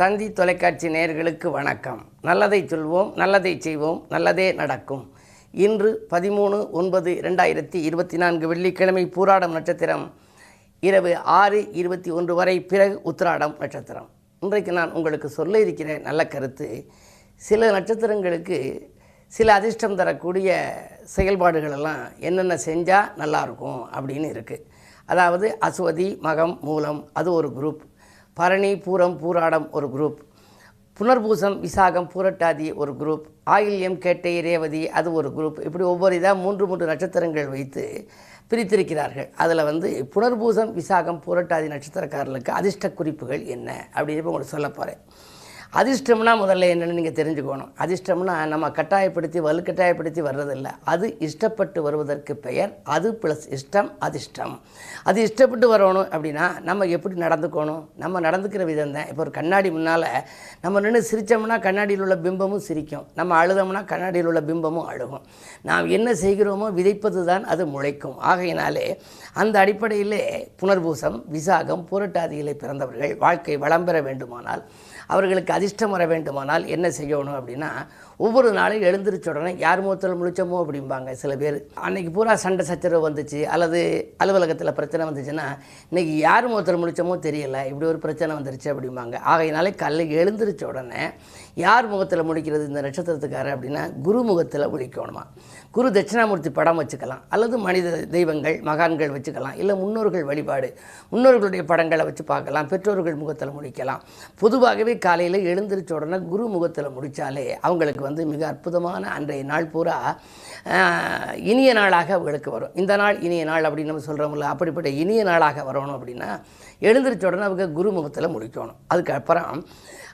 தந்தி தொலைக்காட்சி நேயர்களுக்கு வணக்கம். நல்லதை சொல்வோம் நல்லதை செய்வோம் நல்லதே நடக்கும். இன்று பதிமூணு ஒன்பது ரெண்டாயிரத்தி இருபத்தி நான்கு வெள்ளிக்கிழமை பூராடம் நட்சத்திரம். இரவு ஆறு இருபத்தி ஒன்று வரை பிறகு உத்திராடம் நட்சத்திரம். இன்றைக்கு நான் உங்களுக்கு சொல்ல இருக்கிற நல்ல கருத்து. சில நட்சத்திரங்களுக்கு சில அதிர்ஷ்டம் தரக்கூடிய செயல்பாடுகளெல்லாம் என்னென்ன செஞ்சால் நல்லாயிருக்கும் அப்படின்னு இருக்குது அதாவது அசுவதி மகம் மூலம் அது ஒரு குரூப் பரணி பூரம் பூராடம் ஒரு குரூப் புனர்பூசம் விசாகம் பூரட்டாதி ஒரு குரூப் ஆயில்யம் கேட்டை ரேவதி அது ஒரு குரூப் இப்படி ஒவ்வொரு இதாக மூன்று மூன்று நட்சத்திரங்கள் வைத்து பிரித்திருக்கிறார்கள். அதில் வந்து புனர்பூசம் விசாகம் பூரட்டாதி நட்சத்திரக்காரர்களுக்கு அதிர்ஷ்ட குறிப்புகள் என்ன? அப்படின்னு உங்களுக்கு சொல்ல போகிறேன் அதிர்ஷ்டம்னா முதல்ல என்னென்னு நீங்கள் தெரிஞ்சுக்கணும். அதிர்ஷ்டம்னா நம்ம கட்டாயப்படுத்தி வலுக்கட்டாயப்படுத்தி வர்றதில்லை. அது இஷ்டப்பட்டு வருவதற்கு பெயர். அது ப்ளஸ் இஷ்டம் அதிர்ஷ்டம். அது இஷ்டப்பட்டு வரணும் அப்படின்னா நம்ம எப்படி நடந்துக்கணும்? நம்ம நடந்துக்கிற விதம் தான். இப்போ ஒரு கண்ணாடி முன்னால் நம்ம நின்று சிரித்தோம்னா கண்ணாடியில் உள்ள பிம்பமும் சிரிக்கும். நம்ம அழுதோம்னா கண்ணாடியில் உள்ள பிம்பமும் அழுகும். நாம் என்ன செய்கிறோமோ விதைப்பது தான் அது முளைக்கும். ஆகையினாலே அந்த அடிப்படையிலே புனர்பூசம் விசாகம் புரட்டாதியிலே பிறந்தவர்கள் வாழ்க்கை வளம் பெற வேண்டுமானால் அவர்களுக்கு அதிர்ஷ்டம் வர வேண்டுமானால் என்ன செய்யணும் அப்படின்னா ஒவ்வொரு நாளும் எழுந்திரிச்ச உடனே யார் முகத்தில் முழிச்சமோ? அப்படிம்பாங்க சில பேர். அன்னைக்கு பூரா சண்டை சச்சரவு வந்துச்சு. அல்லது அலுவலகத்தில் பிரச்சனை வந்துச்சுன்னா இன்னைக்கு யார் முகத்தில் முழிச்சமோ தெரியல இப்படி ஒரு பிரச்சனை வந்துருச்சு அப்படிம்பாங்க. ஆகையினாலே கல்லை எழுந்திரிச்ச உடனே யார் முகத்தில் முடிக்கிறது இந்த நட்சத்திரத்துக்காரர் அப்படின்னா குரு முகத்தில் முழிக்கணுமா குரு தட்சிணாமூர்த்தி படம் வச்சுக்கலாம். அல்லது மனித தெய்வங்கள் மகான்கள் வச்சுக்கலாம். இல்லை முன்னோர்கள் வழிபாடு முன்னோர்களுடைய படங்களை வச்சு பார்க்கலாம். பெற்றோர்கள் முகத்தில் முடிக்கலாம். பொதுவாகவே காலையில் எழுந்திரிச்ச உடனே குரு முகத்தில் முடித்தாலே அவங்களுக்கு வந்து மிக அற்புதமான அன்றைய நாள் பூரா இனிய நாளாக அவங்களுக்கு வரும். இந்த நாள் இனிய நாள் அப்படின்னு நம்ம சொல்கிறோம்ல அப்படிப்பட்ட இனிய நாளாக வரணும் அப்படின்னா எழுந்திரிச்ச உடனே அவங்க குரு முகத்தில் முடிக்கணும். அதுக்கப்புறம்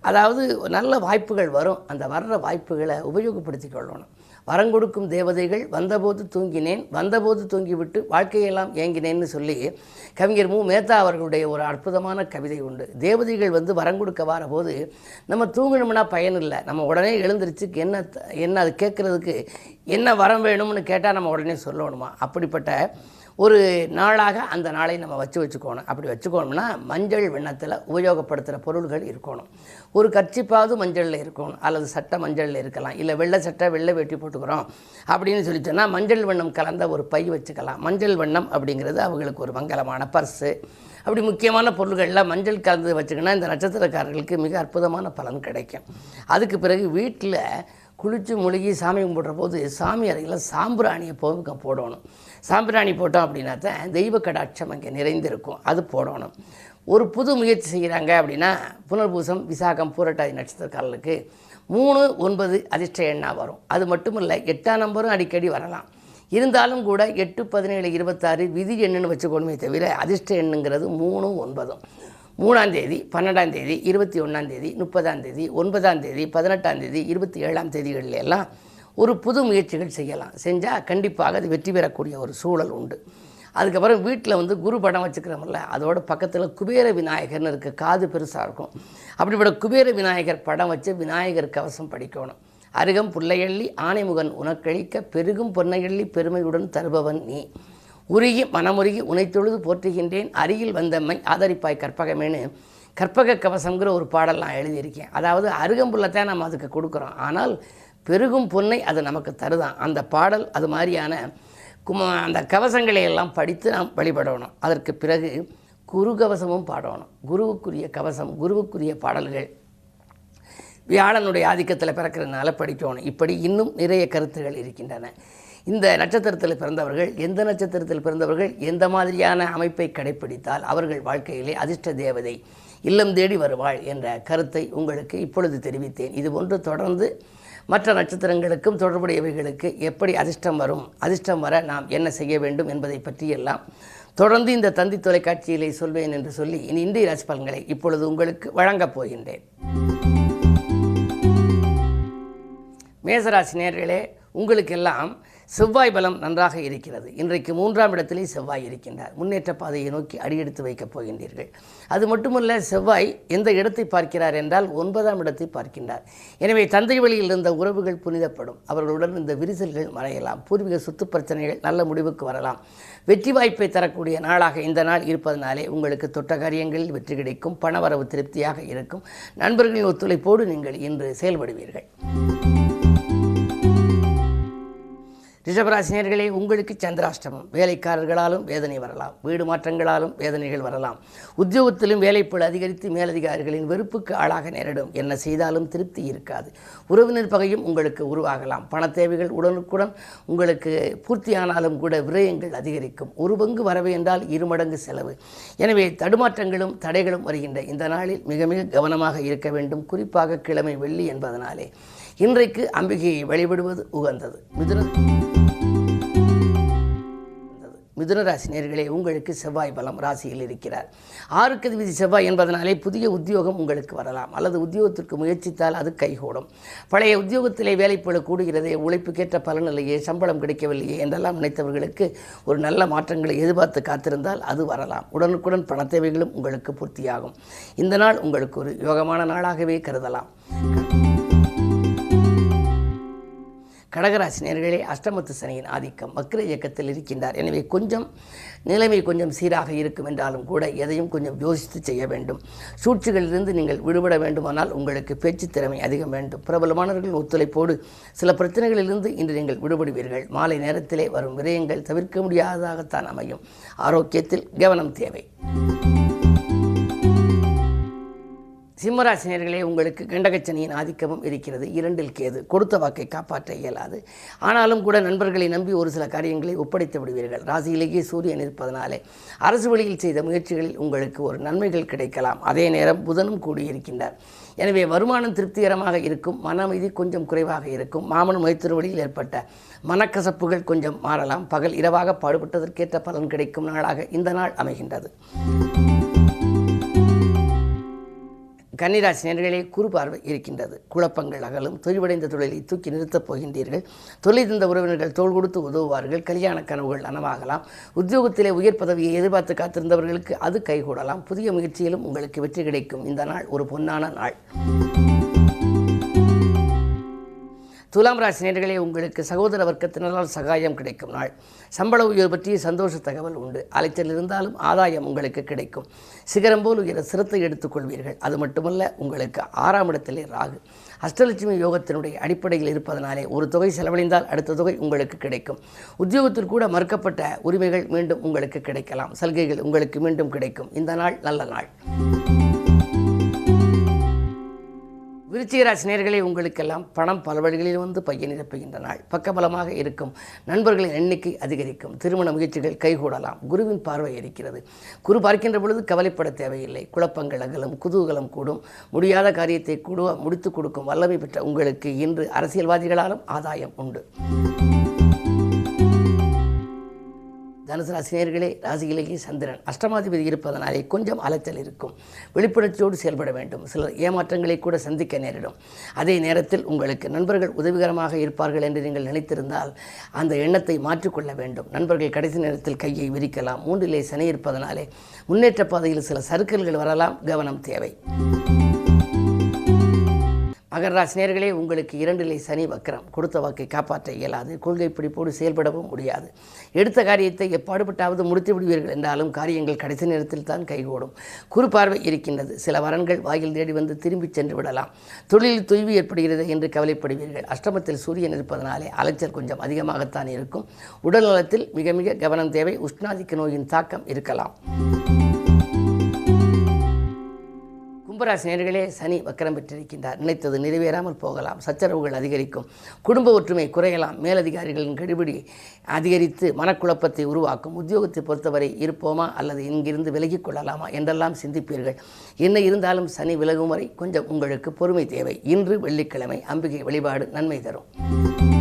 அதாவது நல்ல வாய்ப்புகள் வரும். அந்த வர்ற வாய்ப்புகளை உபயோகப்படுத்திக் கொள்ளணும். வரங்கொடுக்கும் தேவதைகள் வந்தபோது தூங்கினேன் வந்தபோது தூங்கிவிட்டு வாழ்க்கையெல்லாம் ஏங்கினேன்னு சொல்லி கவிஞர் மு. மேத்தா அவர்களுடைய ஒரு அற்புதமான கவிதை உண்டு. தேவதைகள் வந்து வரங்கொடுக்க வரபோது நம்ம தூங்கணும்னா பயன் இல்லை. நம்ம உடனே எழுந்திருச்சு என்ன த- என்ன அது கேட்குறதுக்கு என்ன வரம் வேணும்னு கேட்டால் நம்ம உடனே சொல்லணுமா? அப்படிப்பட்ட ஒரு நாளாக அந்த நாளை நம்ம வச்சு வச்சுக்கோணும். அப்படி வச்சுக்கோணும்னா மஞ்சள் வெண்ணத்தில் உபயோகப்படுத்துகிற பொருள்கள் இருக்கணும். ஒரு கர்ச்சிப்பாவது மஞ்சளில் இருக்கணும். அல்லது சட்டை மஞ்சளில் இருக்கலாம். இல்லை வெள்ளை சட்டை வெள்ளை வெட்டி போட்டுக்கிறோம். அப்படின்னு சொல்லி சொன்னால் மஞ்சள் வண்ணம் கலந்த ஒரு பை வச்சுக்கலாம். மஞ்சள் வண்ணம் அப்படிங்கிறது அவங்களுக்கு ஒரு மங்களமான பர்ஸு. அப்படி முக்கியமான பொருள்களில் மஞ்சள் கலந்து வச்சுக்கினா இந்த நட்சத்திரக்காரர்களுக்கு மிக அற்புதமான பலன் கிடைக்கும். அதுக்கு பிறகு வீட்டில் குளித்து முழுகி சாமி கும்பிட்ற போது சாமி அறையில் சாம்பிராணி எப்போதும் போடணும். சாம்பிராணி போட்டோம் அப்படின்னா தான் தெய்வ கடாட்சம் அங்கே நிறைந்திருக்கும். அது போடணும். ஒரு புது முயற்சி செய்கிறாங்க அப்படின்னா புனர்பூசம் விசாகம் பூரட்டாதி நட்சத்திரக்காரர்களுக்கு மூணு ஒன்பது அதிர்ஷ்ட எண்ணாக வரும். அது மட்டும் இல்லை எட்டாம் நம்பரும் அடிக்கடி வரலாம். இருந்தாலும் கூட எட்டு பதினேழு இருபத்தாறு விதி எண்ணுன்னு வச்சுக்கணுமே தவிர அதிர்ஷ்ட எண்ணுங்கிறது மூணும் ஒன்பதும். மூணாம் தேதி பன்னெண்டாம் தேதி இருபத்தி ஒன்றாம் தேதி முப்பதாம் தேதி ஒன்பதாம் தேதி பதினெட்டாம் தேதி இருபத்தி ஏழாம் தேதிகளில் எல்லாம் ஒரு புது முயற்சிகள் செய்யலாம். செஞ்சால் கண்டிப்பாக அது வெற்றி பெறக்கூடிய ஒரு சூழல் உண்டு. அதுக்கப்புறம் வீட்டில் வந்து குரு படம் வச்சுக்கிறோம்ல அதோட பக்கத்தில் குபேர விநாயகர்னு இருக்குது காது பெருசாக இருக்கும். அப்படிப்பட்ட குபேர விநாயகர் படம் வச்சு விநாயகர் கவசம் படிக்கணும். அருகம் புள்ளையள்ளி ஆனைமுகன் உனக்களிக்க பெருகும் பொன்னையள்ளி பெருமையுடன் தருபவன் நீ. உருகி மனமுருகி உனைத்தொழுது போற்றுகின்றேன். அருகில் வந்தம்மை ஆதரிப்பாய் கற்பகமேனு கற்பக கவசம்ங்கிற ஒரு பாடல் நான் எழுதியிருக்கேன். அதாவது அருகம்புள்ளத்தான் நம்ம அதுக்கு கொடுக்குறோம். ஆனால் பெருகும் பொன்னை அது நமக்கு தருதான். அந்த பாடல் அது மாதிரியான கும அந்த கவசங்களை எல்லாம் படித்து நாம் வழிபடணும். அதற்கு பிறகு குரு கவசமும் பாடணும். குருவுக்குரிய கவசம் குருவுக்குரிய பாடல்கள். வியாழனுடைய ஆதிக்கத்தில் பிறக்கிறதுனால படிக்கணும். இப்படி இன்னும் நிறைய கருத்துகள் இருக்கின்றன. இந்த நட்சத்திரத்தில் பிறந்தவர்கள் எந்த நட்சத்திரத்தில் பிறந்தவர்கள் எந்த மாதிரியான அமைப்பை கடைப்பிடித்தால் அவர்கள் வாழ்க்கையிலே அதிர்ஷ்ட தேவதை இல்லம் தேடி வருவாள் என்ற கருத்தை உங்களுக்கு இப்பொழுது தெரிவித்தேன். இது ஒன்று தொடர்ந்து மற்ற நட்சத்திரங்களுக்கும் தொடர்புடையவைகளுக்கு எப்படி அதிர்ஷ்டம் வரும் அதிர்ஷ்டம் வர நாம் என்ன செய்ய வேண்டும் என்பதை பற்றியெல்லாம் தொடர்ந்து இந்த தந்தி தொலைக்காட்சியிலே சொல்வேன் என்று சொல்லி இனி இந்திய ராசி பலன்களை இப்பொழுது உங்களுக்கு வழங்கப் போகின்றேன். மேசராசி நேர்களே உங்களுக்கெல்லாம் செவ்வாய் பலம் நன்றாக இருக்கிறது. இன்றைக்கு மூன்றாம் இடத்திலே செவ்வாய் இருக்கின்றார். முன்னேற்ற பாதையை நோக்கி அடியெடுத்து வைக்கப் போகின்றீர்கள். அது மட்டுமல்ல செவ்வாய் எந்த இடத்தை பார்க்கிறார் என்றால் ஒன்பதாம் இடத்தை பார்க்கின்றார். எனவே தந்தை வழியில் இருந்த உறவுகள் புனிதப்படும். அவர்களுடன் இந்த விரிசல்கள் மறையலாம். பூர்வீக சொத்து பிரச்சனைகள் நல்ல முடிவுக்கு வரலாம். வெற்றி வாய்ப்பை தரக்கூடிய நாளாக இந்த நாள் இருப்பதனாலே உங்களுக்கு தொட்ட காரியங்களில் வெற்றி கிடைக்கும். பணவரவு திருப்தியாக இருக்கும். நண்பர்களின் ஒத்துழைப்போடு நீங்கள் இன்று செயல்படுவீர்கள். ரிஷபராசினியர்களே உங்களுக்கு சந்திராஷ்டமம். வேலைக்காரர்களாலும் வேதனை வரலாம். வீடு மாற்றங்களாலும் வேதனைகள் வரலாம். உத்தியோகத்திலும் வேலைப்பழு அதிகரித்து மேலதிகாரிகளின் வெறுப்புக்கு ஆளாக நேரிடும். என்ன செய்தாலும் திருப்தி இருக்காது. உறவினர் பகையும் உங்களுக்கு உருவாகலாம். பண தேவைகள் உடனுக்குடன் உங்களுக்கு பூர்த்தியானாலும் கூட விரயங்கள் அதிகரிக்கும். ஒரு பங்கு வரவு என்றால் இருமடங்கு செலவு. எனவே தடுமாற்றங்களும் தடைகளும் வருகின்ற இந்த நாளில் மிக மிக கவனமாக இருக்க வேண்டும். குறிப்பாக கிழமை வெள்ளி என்பதனாலே. இன்றைக்கு அம்பிகையை வழிபடுவது உகந்தது. மிதுன மிதுன ராசி நேர்களே உங்களுக்கு செவ்வாய் பலம் ராசியில் இருக்கிறார். ஆறுக்கு விதி செவ்வாய் என்பதனாலே புதிய உத்தியோகம் உங்களுக்கு வரலாம். அல்லது உத்தியோகத்திற்கு முயற்சித்தால் அது கைகூடும். பழைய உத்தியோகத்திலே வேலைப்பழு கூடுகிறதே உழைப்புக்கேற்ற பலனில்லையே சம்பளம் கிடைக்கவில்லையே என்றெல்லாம் நினைத்தவர்களுக்கு ஒரு நல்ல மாற்றங்களை எதிர்பார்த்து காத்திருந்தால் அது வரலாம். உடனுக்குடன் பண தேவைகளும் உங்களுக்கு பூர்த்தியாகும். இந்த நாள் உங்களுக்கு ஒரு யோகமான நாளாகவே கருதலாம். கடகராசினியர்களே அஷ்டமத்து சனியின் ஆதிக்கம் வக்ர இயக்கத்தில் இருக்கின்றார். எனவே கொஞ்சம் நிலைமை கொஞ்சம் சீராக இருக்கும் என்றாலும் கூட எதையும் கொஞ்சம் யோசித்து செய்ய வேண்டும். சூழ்ச்சிகளிலிருந்து நீங்கள் விடுபட வேண்டுமானால் உங்களுக்கு பேச்சு திறமை அதிகம் வேண்டும். பிரபலமானவர்களின் ஒத்துழைப்போடு சில பிரச்சனைகளிலிருந்து இன்று நீங்கள் விடுபடுவீர்கள். மாலை நேரத்திலே வரும் விரயங்கள் தவிர்க்க முடியாததாகத்தான் அமையும். ஆரோக்கியத்தில் கவனம் தேவை. சிம்மராசினியர்களே உங்களுக்கு கண்டகச்சனியின் ஆதிக்கமும் இருக்கிறது. இரண்டில் கேது. கொடுத்த வாக்கை காப்பாற்ற இயலாது. ஆனாலும் கூட நண்பர்களை நம்பி ஒரு சில காரியங்களை ஒப்படைத்து விடுவீர்கள். ராசியிலேயே சூரியன் இருப்பதனாலே அரசு வழியில் செய்த முயற்சிகளில் உங்களுக்கு ஒரு நன்மைகள் கிடைக்கலாம். அதே நேரம் புதனும் கூடியிருக்கின்றார் எனவே வருமானம் திருப்திகரமாக இருக்கும். மன அமைதி கொஞ்சம் குறைவாக இருக்கும். மாமன் மைத்திருவழியில் ஏற்பட்ட மனக்கசப்புகள் கொஞ்சம் மாறலாம். பகல் இரவாக பாடுபட்டதற்கேற்ற பலன் கிடைக்கும் நாளாக இந்த நாள் அமைகின்றது. கன்னிராசி நேர்களே குறு பார்வை இருக்கின்றது. குழப்பங்கள் அகலும் தொய்வடைந்த தொழிலை தூக்கி நிறுத்தப் போகின்றீர்கள். தொழில் தந்த உறவினர்கள் தோள் கொடுத்து உதவுவார்கள். கல்யாண கனவுகள் நனவாகலாம். உத்தியோகத்திலே உயர் பதவியை எதிர்பார்த்து காத்திருந்தவர்களுக்கு அது கைகூடலாம். புதிய முயற்சியிலும் உங்களுக்கு வெற்றி கிடைக்கும். இந்த நாள் ஒரு பொன்னான நாள். துலாம் ராசி நேர்களே உங்களுக்கு சகோதர வர்க்கத்தினரால் சகாயம் கிடைக்கும் நாள். சம்பள உயர்வு பற்றிய சந்தோஷ தகவல் உண்டு. அலைச்சல் இருந்தாலும் ஆதாயம் உங்களுக்கு கிடைக்கும். சிகரம் போல் உயர சிரத்தை எடுத்துக்கொள்வீர்கள் அது மட்டுமல்ல உங்களுக்கு ஆறாம் இடத்திலே ராகு. அஷ்டலட்சுமி யோகத்தினுடைய அடிப்படையில் இருப்பதனாலே ஒரு தொகை செலவழிந்தால் அடுத்த தொகை உங்களுக்கு கிடைக்கும். உத்தியோகத்தில் கூட மறுக்கப்பட்ட உரிமைகள் மீண்டும் உங்களுக்கு கிடைக்கலாம். சலுகைகள் உங்களுக்கு மீண்டும் கிடைக்கும். இந்த நாள் நல்ல நாள். விருச்சிகராசி நேர்களே உங்களுக்கெல்லாம் பணம் பல வழிகளில் வந்து பைய நிரப்புகின்ற நாள். பக்கபலமாக இருக்கும். நண்பர்களின் எண்ணிக்கை அதிகரிக்கும். திருமண முயற்சிகள் கைகூடலாம். குருவின் பார்வை இருக்கிறது. குரு பார்க்கின்ற பொழுது கவலைப்பட தேவையில்லை. குழப்பங்கள் அகலும். குதூகலம் கூடும். முடியாத காரியத்தை கூட முடித்து கொடுக்கும் வல்லமை பெற்ற உங்களுக்கு இன்று அரசியல்வாதிகளாலும் ஆதாயம் உண்டு. தனுசு ராசினியர்களே ராசியிலேயே சந்திரன் அஷ்டமாதிபதி இருப்பதனாலே கொஞ்சம் அலைச்சல் இருக்கும். விழிப்புணர்ச்சியோடு செயல்பட வேண்டும். சிலர் ஏமாற்றங்களை கூட சந்திக்க நேரிடும். அதே நேரத்தில் உங்களுக்கு நண்பர்கள் உதவிகரமாக இருப்பார்கள் என்று நீங்கள் நினைத்திருந்தால் அந்த எண்ணத்தை மாற்றிக்கொள்ள வேண்டும். நண்பர்கள் கடைசி நேரத்தில் கையை விரிக்கலாம். மூன்றிலே சனி இருப்பதனாலே முன்னேற்ற பாதையில் சில சறுக்கல்கள் வரலாம். கவனம் தேவை. மகர உங்களுக்கு இரண்டிலே சனி வக்கரம் கொடுத்த வாக்கை காப்பாற்ற இயலாது. கொள்கை பிடிப்போடு செயல்படவும் முடியாது. எடுத்த காரியத்தை எப்பாடுபட்டாவது முடித்து விடுவீர்கள் என்றாலும் காரியங்கள் கடைசி நேரத்தில் தான் கைகூடும். குறுபார்வை இருக்கின்றது. சில வரன்கள் வாயில் தேடி வந்து திரும்பிச் சென்று விடலாம். தொழிலில் தொய்வு ஏற்படுகிறது என்று கவலைப்படுவீர்கள். அஷ்டமத்தில் சூரியன் இருப்பதனாலே அலைச்சல் கொஞ்சம் அதிகமாகத்தான் இருக்கும். உடல் நலத்தில் மிக மிக கவனம் தேவை. உஷ்ணாதிக்க நோயின் தாக்கம் இருக்கலாம். கும்பராசி நேர்களே சனி வக்கரம் பெற்றிருக்கின்றார். நினைத்தது நிறைவேறாமல் போகலாம். சச்சரவுகள் அதிகரிக்கும். குடும்ப ஒற்றுமை குறையலாம். மேலதிகாரிகளின் கெடுபிடி அதிகரித்து மனக்குழப்பத்தை உருவாக்கும். உத்தியோகத்தை பொறுத்தவரை இருப்போமா அல்லது இங்கிருந்து விலகிக் கொள்ளலாமா என்றெல்லாம் சிந்திப்பீர்கள். என்ன இருந்தாலும் சனி விலகும் வரை கொஞ்சம் உங்களுக்கு பொறுமை தேவை. இன்று வெள்ளிக்கிழமை அம்பிகை வழிபாடு நன்மை தரும்.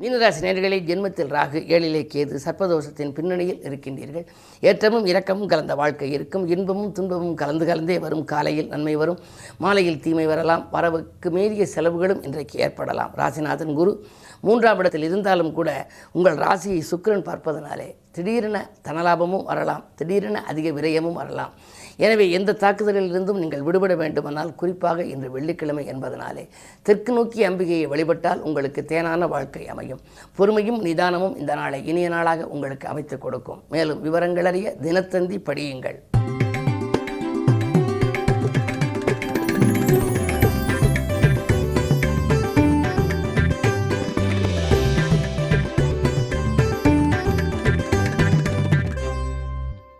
மீனராசி நேர்களை ஜென்மத்தில் ராகு ஏழிலே கேது சர்ப்பதோஷத்தின் பின்னணியில் இருக்கின்றீர்கள். ஏற்றமும் இரக்கமும் கலந்த வாழ்க்கை இருக்கும். இன்பமும் துன்பமும் கலந்து கலந்தே வரும். காலையில் நன்மை வரும். மாலையில் தீமை வரலாம். வரவுக்கு மீறிய செலவுகளும் இன்றைக்கு ஏற்படலாம். ராசிநாதன் குரு மூன்றாம் இடத்தில் இருந்தாலும் கூட உங்கள் ராசியை சுக்கரன் பார்ப்பதனாலே திடீரென தனலாபமும் வரலாம். திடீரென அதிக விரயமும் வரலாம். எனவே எந்த தாக்குதலிலிருந்தும் நீங்கள் விடுபட வேண்டுமானால் குறிப்பாக இன்று வெள்ளிக்கிழமை என்பதனாலே தெற்கு நோக்கி அம்பிகையை வழிபட்டால் உங்களுக்கு தேனான வாழ்க்கை அமையும். பொறுமையும் நிதானமும் இந்த நாளை இனிய நாளாக உங்களுக்கு அமைத்துக் கொடுக்கும். மேலும் விவரங்களறிய தினத்தந்தி படியுங்கள்.